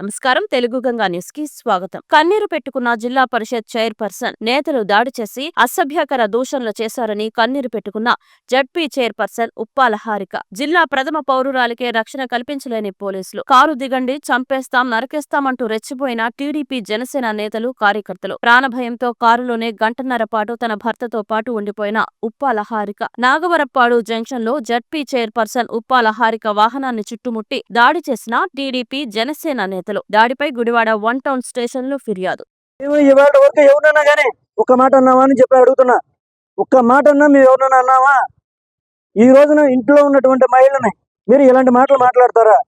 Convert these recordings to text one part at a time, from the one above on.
నమస్కారం. తెలుగు గంగా న్యూస్కి స్వాగతం. కన్నీరు పెట్టుకున్న జిల్లా పరిషత్ చైర్పర్సన్ నేతలు దాడి చేసి అసభ్యకర దూషణలు చేశారని కన్నీరు పెట్టుకున్న జడ్పీ చైర్పర్సన్ ఉప్పాల హారిక. జిల్లా ప్రథమ పౌరురాలికే రక్షణ కల్పించలేని పోలీసులు. కారు దిగండి చంపేస్తాం నరికేస్తామంటూ రెచ్చిపోయిన టీడీపీ జనసేన నేతలు కార్యకర్తలు. ప్రాణభయంతో కారులోనే గంటన్నర పాటు తన భర్తతో పాటు ఉండిపోయిన ఉప్పాల హారిక. నాగవరప్పాడు జంక్షన్లో జడ్పీ చైర్పర్సన్ ఉప్పాల హారిక వాహనాన్ని చుట్టుముట్టి దాడి చేసిన టీడీపీ జనసేన నేతలు. దాడిపై గుడివాడ వన్ టౌన్ స్టేషన్లో ఫిర్యాదు ఇవాళ వరకు ఎవరన్నా కానీ ఒక్క మాట అన్నావా అని చెప్పి అడుగుతున్నా. ఒక్క మాట అన్నా మేము ఎవరన్నా అన్నావా? ఈ రోజున ఇంట్లో ఉన్నటువంటి మహిళని మీరు ఇలాంటి మాటలు మాట్లాడతారా?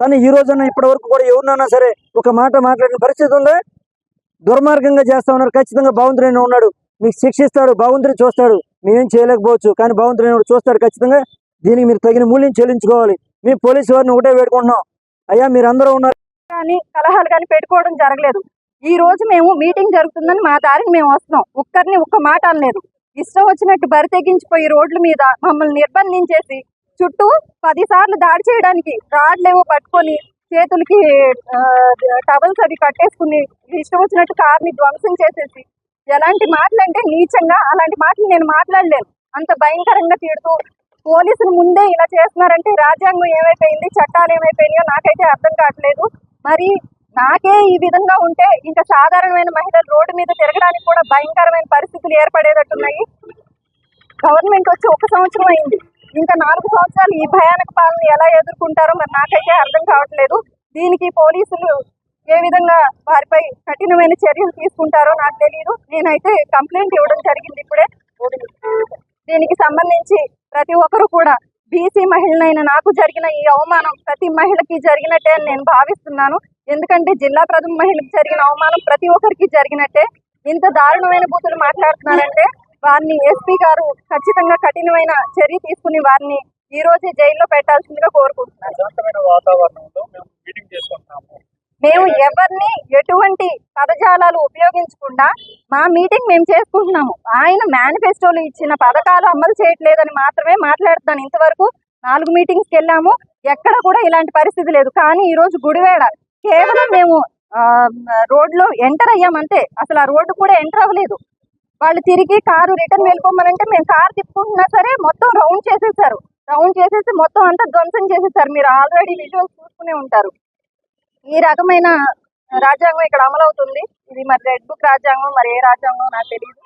కానీ ఈ రోజున ఇప్పటి వరకు కూడా ఎవరినన్నా సరే ఒక మాట మాట్లాడిన పరిస్థితి ఉందా? దుర్మార్గంగా చేస్తా ఉన్నారు ఖచ్చితంగా భగవంతుడైన ఉన్నాడు. మీకు శిక్షిస్తాడు భగవంతుడు చూస్తాడు. మేమేం చేయలేకపోవచ్చు కానీ భగవంతుడైన చూస్తాడు ఖచ్చితంగా. దీనికి మీరు తగిన మూల్యం చెల్లించుకోవాలి. మీ పోలీసు వారిని ఒకటే వేడుకుంటున్నాం. అయ్యా మీరు అందరూ ఉన్నారు. కానీ కలహాలు కానీ పెట్టుకోవడం జరగలేదు. ఈ రోజు మేము మీటింగ్ జరుగుతుందని మా దారిని మేము వస్తున్నాం. ఒక్కరిని ఒక్క మాట అనలేదు. ఇష్టం వచ్చినట్టు బరి తెగించిపోయి రోడ్ల మీద మమ్మల్ని నిర్బంధించేసి చుట్టూ పదిసార్లు దాడి చేయడానికి రాడ్లేమో పట్టుకొని చేతులకి టవల్స్ అవి కట్టేసుకుని ఇష్టం వచ్చినట్టు కార్ని ధ్వంసం చేసేసి ఎలాంటి మాటలు అంటే నీచంగా అలాంటి మాటలు నేను మాట్లాడలేను. అంత భయంకరంగా తిడుతూ పోలీసులు ముందే ఇలా చేస్తున్నారంటే రాజ్యాంగం ఏమైపోయింది చట్టాలు ఏమైపోయినాయో నాకైతే అర్థం కావట్లేదు. మరి నాకే ఈ విధంగా ఉంటే ఇంకా సాధారణమైన మహిళలు రోడ్డు మీద తిరగడానికి కూడా భయంకరమైన పరిస్థితులు ఏర్పడేటట్టున్నాయి. గవర్నమెంట్ వచ్చి ఒక సంవత్సరం అయింది. ఇంకా నాలుగు సంవత్సరాలు ఈ భయానక పాలన ఎలా ఎదుర్కొంటారో మరి నాకైతే అర్థం కావట్లేదు. దీనికి పోలీసులు ఏ విధంగా వారిపై కఠినమైన చర్యలు తీసుకుంటారో నాకు తెలియదు నేనైతే కంప్లైంట్ ఇవ్వడం జరిగింది ఇప్పుడే. దీనికి సంబంధించి ప్రతి ఒక్కరు కూడా బీసీ మహిళనైన నాకు జరిగిన ఈ అవమానం ప్రతి మహిళకి జరిగినట్టే అని నేను భావిస్తున్నాను. ఎందుకంటే జిల్లా ప్రథమ మహిళకి జరిగిన అవమానం ప్రతి ఒక్కరికి జరిగినట్టే. ఇంత దారుణమైన బూతులు మాట్లాడుతున్నారంటే వారిని ఎస్పీ గారు ఖచ్చితంగా కఠినమైన చర్య తీసుకుని వారిని ఈ రోజే జైల్లో పెట్టాల్సిందిగా కోరుకుంటున్నాను. మేము ఎవరిని ఎటువంటి పదజాలాలు ఉపయోగించకుండా మా మీటింగ్ మేము చేసుకుంటున్నాము. ఆయన మేనిఫెస్టోలు ఇచ్చిన పథకాలు అమలు చేయట్లేదని మాత్రమే మాట్లాడుతున్నాను. ఇంతవరకు నాలుగు మీటింగ్స్కి వెళ్ళాము. ఎక్కడ కూడా ఇలాంటి పరిస్థితి లేదు. కానీ ఈరోజు గుడివేడ కేవలం మేము రోడ్లో ఎంటర్ అయ్యామంతే అసలు ఆ రోడ్డు కూడా ఎంటర్ అవ్వలేదు. వాళ్ళు తిరిగి కారు రిటర్న్ వెళ్ళిపోమనంటే మేము కారు తిప్పుకుంటున్నా సరే మొత్తం రౌండ్ చేసేసారు. రౌండ్ చేసేసి మొత్తం అంతా ధ్వంసం చేసేసారు. మీరు ఆల్రెడీ విజువల్స్ చూసుకునే ఉంటారు. ఈ రకమైన రాజ్యాంగం ఇక్కడ అమలవుతుంది. ఇది మరి రెడ్ బుక్ రాజ్యాంగం మరి ఏ రాజ్యాంగం నాకు తెలియదు